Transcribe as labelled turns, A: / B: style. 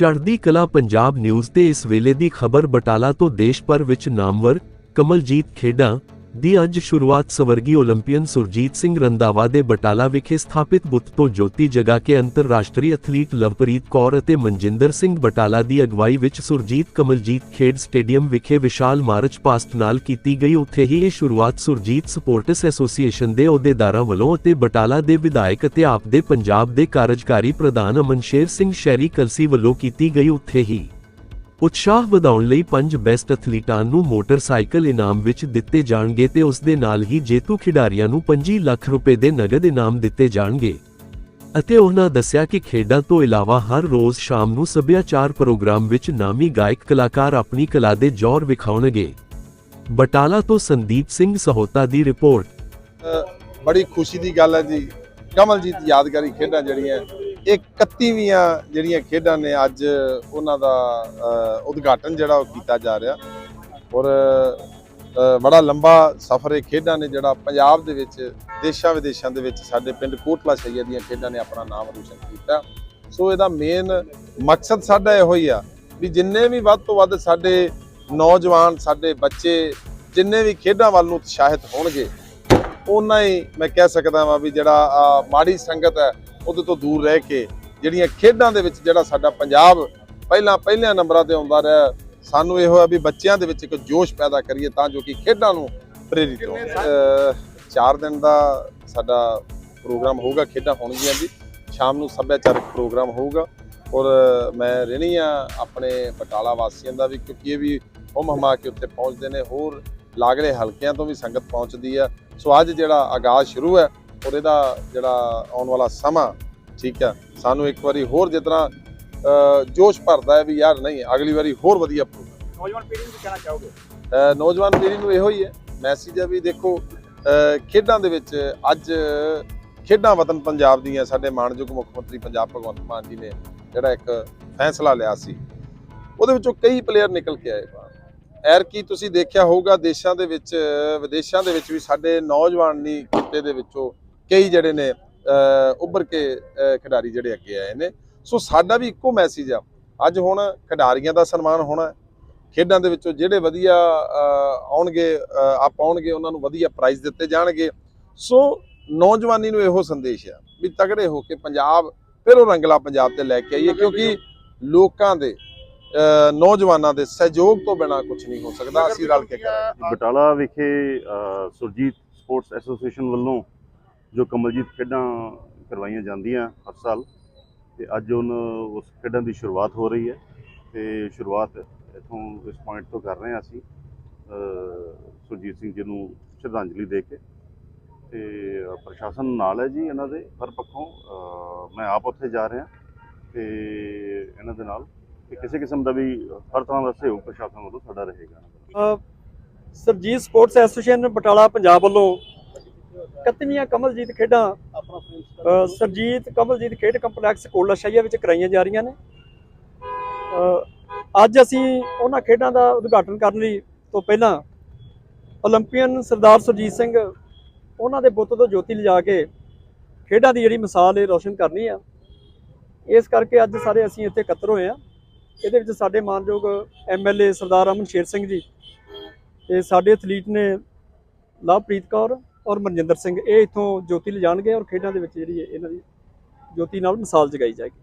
A: ਚੜ੍ਹਦੀ ਕਲਾ ਪੰਜਾਬ ਨਿਊਜ਼ ਤੇ ਇਸ ਵੇਲੇ ਦੀ ਖਬਰ ਬਟਾਲਾ ਤੋਂ ਦੇਸ਼ ਭਰ ਵਿੱਚ ਨਾਮਵਰ ਕਮਲਜੀਤ ਖੇਡਾਂ ਦੀ ਅੱਜ ਸ਼ੁਰੂਆਤ ਸਵਰਗੀ 올림픽ਨ ਸੁਰਜੀਤ ਸਿੰਘ ਰੰਦਾਵਾ ਦੇ ਬਟਾਲਾ ਵਿਖੇ ਸਥਾਪਿਤ ਬੁੱਤ ਤੋਂ ਜੋਤੀ ਜਗਾ ਕੇ ਅੰਤਰਰਾਸ਼ਟਰੀ ਐਥਲੀਟ ਲਵਪ੍ਰੀਤ ਕੌਰ ਅਤੇ ਮਨਜਿੰਦਰ ਸਿੰਘ ਬਟਾਲਾ ਦੀ ਅਗਵਾਈ ਵਿੱਚ ਸੁਰਜੀਤ ਕਮਲਜੀਤ ਖੇਡ ਸਟੇਡੀਅਮ ਵਿਖੇ ਵਿਸ਼ਾਲ ਮਾਰਚ ਪਾਸਟ ਨਾਲ ਕੀਤੀ ਗਈ। ਉੱਥੇ ਹੀ ਇਹ ਸ਼ੁਰੂਆਤ ਸੁਰਜੀਤ ਸਪੋਰਟਸ ਐਸੋਸੀਏਸ਼ਨ ਦੇ ਅਹੁਦੇਦਾਰਾਂ ਵੱਲੋਂ ਅਤੇ ਬਟਾਲਾ ਦੇ ਵਿਧਾਇਕ ਅਤੇ ਆਪ ਦੇ ਪੰਜਾਬ ਦੇ ਕਾਰਜਕਾਰੀ ਪ੍ਰਧਾਨ ਅਮਨਸ਼ੇਰ ਸਿੰਘ ਸ਼ੈਰੀ ਕਲਸੀ ਵੱਲੋਂ ਕੀਤੀ ਗਈ। ਉੱਥੇ ਹੀ ਉਤਸ਼ਾਹ ਵਧਾਉਣ ਲਈ ਪੰਜ ਬੈਸਟ ਐਥਲੀਟਾਂ ਨੂੰ ਮੋਟਰਸਾਈਕਲ ਇਨਾਮ ਵਿੱਚ ਦਿੱਤੇ ਜਾਣਗੇ ਤੇ ਉਸ ਦੇ ਨਾਲ ਹੀ ਜੇਤੂ ਖਿਡਾਰੀਆਂ ਨੂੰ 25 ਲੱਖ ਰੁਪਏ ਦੇ ਨਗਦ ਇਨਾਮ ਦਿੱਤੇ ਜਾਣਗੇ। ਅਤੇ ਉਹਨਾਂ ਦੱਸਿਆ ਕਿ ਖੇਡਾਂ ਤੋਂ ਇਲਾਵਾ ਹਰ ਰੋਜ਼ ਸ਼ਾਮ ਨੂੰ ਸੱਭਿਆਚਾਰ ਪ੍ਰੋਗਰਾਮ ਵਿੱਚ ਨਾਮੀ ਗਾਇਕ ਕਲਾਕਾਰ ਆਪਣੀ ਕਲਾ ਦੇ ਜੌਹਰ ਵਿਖਾਉਣਗੇ। ਬਟਾਲਾ ਤੋਂ ਸੰਦੀਪ ਸਿੰਘ ਸਹੋਤਾ ਦੀ ਰਿਪੋਰਟ।
B: ਬੜੀ ਖੁਸ਼ੀ ਦੀ ਗੱਲ ਹੈ ਜੀ। ਕਮਲਜੀਤ ਯਾਦਗਾਰੀ ਖੇਡਾਂ ਜਿਹੜੀਆਂ 31ਵੀਆਂ ਜਿਹੜੀਆਂ ਖੇਡਾਂ ਨੇ ਅੱਜ ਉਹਨਾਂ ਦਾ ਉਦਘਾਟਨ ਜਿਹੜਾ ਉਹ ਕੀਤਾ ਜਾ ਰਿਹਾ। ਔਰ ਬੜਾ ਲੰਬਾ ਸਫ਼ਰ ਇਹ ਖੇਡਾਂ ਨੇ ਜਿਹੜਾ ਪੰਜਾਬ ਦੇ ਵਿੱਚ ਦੇਸ਼ਾਂ ਵਿਦੇਸ਼ਾਂ ਦੇ ਵਿੱਚ ਸਾਡੇ ਪਿੰਡ ਕੋਟਲਾ ਸ਼ਈਆ ਦੀਆਂ ਖੇਡਾਂ ਨੇ ਆਪਣਾ ਨਾਮ ਰੋਸ਼ਨ ਕੀਤਾ। ਸੋ ਇਹਦਾ ਮੇਨ ਮਕਸਦ ਸਾਡਾ ਇਹੋ ਹੀ ਆ ਵੀ ਜਿੰਨੇ ਵੀ ਵੱਧ ਤੋਂ ਵੱਧ ਸਾਡੇ ਨੌਜਵਾਨ, ਸਾਡੇ ਬੱਚੇ ਜਿੰਨੇ ਵੀ ਖੇਡਾਂ ਵੱਲ ਨੂੰ ਉਤਸ਼ਾਹਿਤ ਹੋਣਗੇ ਉਹਨਾਂ ਹੀ ਮੈਂ ਕਹਿ ਸਕਦਾ ਵਾਂ ਵੀ ਜਿਹੜਾ ਮਾੜੀ ਸੰਗਤ ਹੈ ਉਹਦੇ ਤੋਂ ਦੂਰ ਰਹਿ ਕੇ ਜਿਹੜੀਆਂ ਖੇਡਾਂ ਦੇ ਵਿੱਚ ਜਿਹੜਾ ਸਾਡਾ ਪੰਜਾਬ ਪਹਿਲਾਂ ਪਹਿਲਿਆਂ ਨੰਬਰਾਂ ਤੇ ਆਉਂਦਾ ਰਿਹਾ ਸਾਨੂੰ ਇਹੋ ਹੈ ਵੀ ਬੱਚਿਆਂ ਦੇ ਵਿੱਚ ਇੱਕ ਜੋਸ਼ ਪੈਦਾ ਕਰੀਏ ਤਾਂ ਜੋ ਕਿ ਖੇਡਾਂ ਨੂੰ ਪ੍ਰੇਰਿਤ ਅਹ ਚਾਰ ਦਿਨ ਦਾ ਸਾਡਾ ਪ੍ਰੋਗਰਾਮ ਹੋਊਗਾ ਖੇਡਾਂ ਹੋਣਗੀਆਂ ਜੀ। ਸ਼ਾਮ ਨੂੰ ਸੱਭਿਆਚਾਰਕ ਪ੍ਰੋਗਰਾਮ ਹੋਊਗਾ। ਔਰ ਮੈਂ ਰਹਿਣੀ ਆ ਆਪਣੇ ਬਟਾਲਾ ਵਾਸੀਆਂ ਦਾ ਵੀ ਕਿਉਂਕਿ ਇਹ ਵੀ ਹੁਮ ਹਮਾ ਕੇ ਉੱਥੇ ਪਹੁੰਚਦੇ ਨੇ। ਹੋਰ ਲਾਗਲੇ ਹਲਕਿਆਂ ਤੋਂ ਵੀ ਸੰਗਤ ਪਹੁੰਚਦੀ ਆ। ਸੋ ਅੱਜ ਜਿਹੜਾ ਆਗਾਜ਼ ਸ਼ੁਰੂ ਹੈ ਔਰ ਇਹਦਾ ਜਿਹੜਾ ਆਉਣ ਵਾਲਾ ਸਮਾਂ ਠੀਕ ਹੈ ਸਾਨੂੰ ਇੱਕ ਵਾਰੀ ਹੋਰ ਜਿਤਨਾ ਅਹ, ਜੋਸ਼ ਭਰਦਾ ਹੈ ਵੀ ਯਾਰ ਨਹੀਂ ਅਗਲੀ ਵਾਰੀ ਹੋਰ ਵਧੀਆ ਪ੍ਰੋਗਰਾਮ
C: ਨੌਜਵਾਨ ਪੀੜ੍ਹੀ ਨੂੰ ਕੀ ਕਹਿਣਾ ਚਾਹੋਗੇ?
B: ਨੌਜਵਾਨ ਪੀੜ੍ਹੀ ਨੂੰ ਇਹੋ ਹੀ ਹੈ ਮੈਸੇਜ ਹੈ ਵੀ ਦੇਖੋ ਖੇਡਾਂ ਦੇ ਵਿੱਚ ਅੱਜ ਖੇਡਾਂ ਵਤਨ ਪੰਜਾਬ ਦੀਆਂ ਸਾਡੇ ਮਾਣਯੋਗ ਮੁੱਖ ਮੰਤਰੀ ਪੰਜਾਬ ਭਗਵੰਤ ਮਾਨ ਜੀ ਨੇ ਜਿਹੜਾ ਇੱਕ ਫੈਸਲਾ ਲਿਆ ਸੀ ਉਹਦੇ ਵਿੱਚੋਂ ਕਈ ਪਲੇਅਰ ਨਿਕਲ ਕੇ ਆਏ। ਐਰ ਕੀ ਤੁਸੀਂ ਦੇਖਿਆ ਹੋਊਗਾ ਦੇਸ਼ਾਂ ਦੇ ਵਿੱਚ ਵਿਦੇਸ਼ਾਂ ਦੇ ਵਿੱਚ ਵੀ ਸਾਡੇ ਨੌਜਵਾਨੀ ਖਿੱਤੇ ਦੇ ਵਿੱਚੋਂ ਕਈ ਜਿਹੜੇ ਨੇ ਉੱਭਰ ਕੇ ਖਿਡਾਰੀ ਜਿਹੜੇ ਅੱਗੇ ਆਏ ਨੇ। ਸੋ ਸਾਡਾ ਵੀ ਇੱਕੋ ਮੈਸੇਜ ਆ। ਅੱਜ ਹੁਣ ਖਿਡਾਰੀਆਂ ਦਾ ਸਨਮਾਨ ਹੋਣਾ। ਖੇਡਾਂ ਦੇ ਵਿੱਚੋਂ ਜਿਹੜੇ ਵਧੀਆ ਆਉਣਗੇ ਆਪ ਆਉਣਗੇ ਉਹਨਾਂ ਨੂੰ ਵਧੀਆ ਪ੍ਰਾਈਜ਼ ਦਿੱਤੇ ਜਾਣਗੇ। ਸੋ ਨੌਜਵਾਨੀ ਨੂੰ ਇਹੋ ਸੰਦੇਸ਼ ਆ ਵੀ ਤਗੜੇ ਹੋ ਕੇ ਪੰਜਾਬ ਫਿਰ ਉਹ ਰੰਗਲਾ ਪੰਜਾਬ ਤੇ ਲੈ ਕੇ ਆਈਏ ਕਿਉਂਕਿ ਲੋਕਾਂ ਦੇ ਨੌਜਵਾਨਾਂ ਦੇ ਸਹਿਯੋਗ ਤੋਂ ਬਿਨਾ ਕੁਝ ਨਹੀਂ ਹੋ ਸਕਦਾ ਅਸੀਂ ਰਲ ਕੇ ਕਰਾਂਗੇ।
D: ਬਟਾਲਾ ਵਿਖੇ ਅ, ਸੁਰਜੀਤ ਸਪੋਰਟਸ ਐਸੋਸੀਏਸ਼ਨ ਵੱਲੋਂ ਜੋ ਕਮਲਜੀਤ ਖੇਡਾਂ ਕਰਵਾਈਆਂ ਜਾਂਦੀਆਂ ਹਰ ਸਾਲ ਤੇ ਅੱਜ ਉਹਨ ਉਸ ਖੇਡਾਂ ਦੀ ਸ਼ੁਰੂਆਤ ਹੋ ਰਹੀ ਹੈ ਤੇ ਸ਼ੁਰੂਆਤ ਇਥੋਂ ਇਸ ਪੁਆਇੰਟ ਤੋਂ ਕਰ ਰਹੇ ਹਾਂ ਅਸੀਂ ਅ, ਸੁਰਜੀਤ ਸਿੰਘ ਜੀ ਨੂੰ ਸ਼ਰਧਾਂਜਲੀ ਦੇ ਕੇ ਤੇ ਪ੍ਰਸ਼ਾਸਨ ਨਾਲ ਹੈ ਜੀ ਇਹਨਾਂ ਦੇ ਹਰ ਪੱਖੋਂ ਅ, ਮੈਂ ਆਪ ਉੱਥੇ ਜਾ ਰਿਹਾ ਤੇ ਇਹਨਾਂ ਦੇ ਨਾਲ ਤੇ ਕਿਸੇ ਕਿਸਮ ਦਾ ਵੀ ਹਰ ਤਰ੍ਹਾਂ ਦਾ ਸਹਿਯੋਗ ਪ੍ਰਸ਼ਾਸਨ ਵੱਲੋਂ ਸਾਡਾ ਰਹੇਗਾ।
C: ਸਰਜੀਤ ਸਪੋਰਟਸ ਐਸੋਸੀਏਸ਼ਨ ਬਟਾਲਾ, ਪੰਜਾਬ ਵੱਲੋਂ 31ਵੀਂ ਕਮਲਜੀਤ ਖੇਡਾਂ ਸਰਜੀਤ ਕਮਲਜੀਤ ਖੇਡ ਕੰਪਲੈਕਸ ਕੋਲਾ ਸ਼ਾਹੀਆ ਵਿੱਚ ਕਰਾਈਆਂ ਜਾ ਰਹੀਆਂ ਨੇ। ਅੱਜ ਅਸੀਂ ਉਹਨਾਂ ਖੇਡਾਂ ਦਾ ਉਦਘਾਟਨ ਕਰਨ ਲਈ ਤੋਂ ਪਹਿਲਾਂ 올림ਪੀਅਨ ਸਰਦਾਰ ਸਰਜੀਤ ਸਿੰਘ ਉਹਨਾਂ ਦੇ ਬੁੱਤ ਤੋਂ ਜੋਤੀ ਲਿਜਾ ਕੇ ਖੇਡਾਂ ਦੀ ਜਿਹੜੀ ਮਿਸਾਲ ਇਹ ਰੋਸ਼ਨ ਕਰਨੀ ਆ। ਇਸ ਕਰਕੇ ਅੱਜ ਸਾਰੇ ਅਸੀਂ ਇੱਥੇ ਇਕੱਤਰ ਹੋਏ ਆ। ਇਹਦੇ ਵਿੱਚ ਸਾਡੇ ਮਾਨਯੋਗ ਐਮਐਲਏ ਸਰਦਾਰ ਅਮਨ ਸ਼ੇਰ ਸਿੰਘ ਜੀ ਤੇ ਸਾਡੇ ਐਥਲੀਟ ਨੇ ਲਵਪ੍ਰੀਤ ਕੌਰ ਔਰ ਮਨਜਿੰਦਰ ਸਿੰਘ। ਇਹ ਇਥੋਂ ਜੋਤੀ ਲਿਜਾਣਗੇ ਔਰ ਖੇਡਾਂ ਦੇ ਵਿੱਚ ਜਿਹੜੀ ਹੈ ਇਹਨਾਂ ਦੀ ਜੋਤੀ ਨਾਲ ਮਿਸਾਲ ਜਗਾਈ ਜਾਏਗੀ।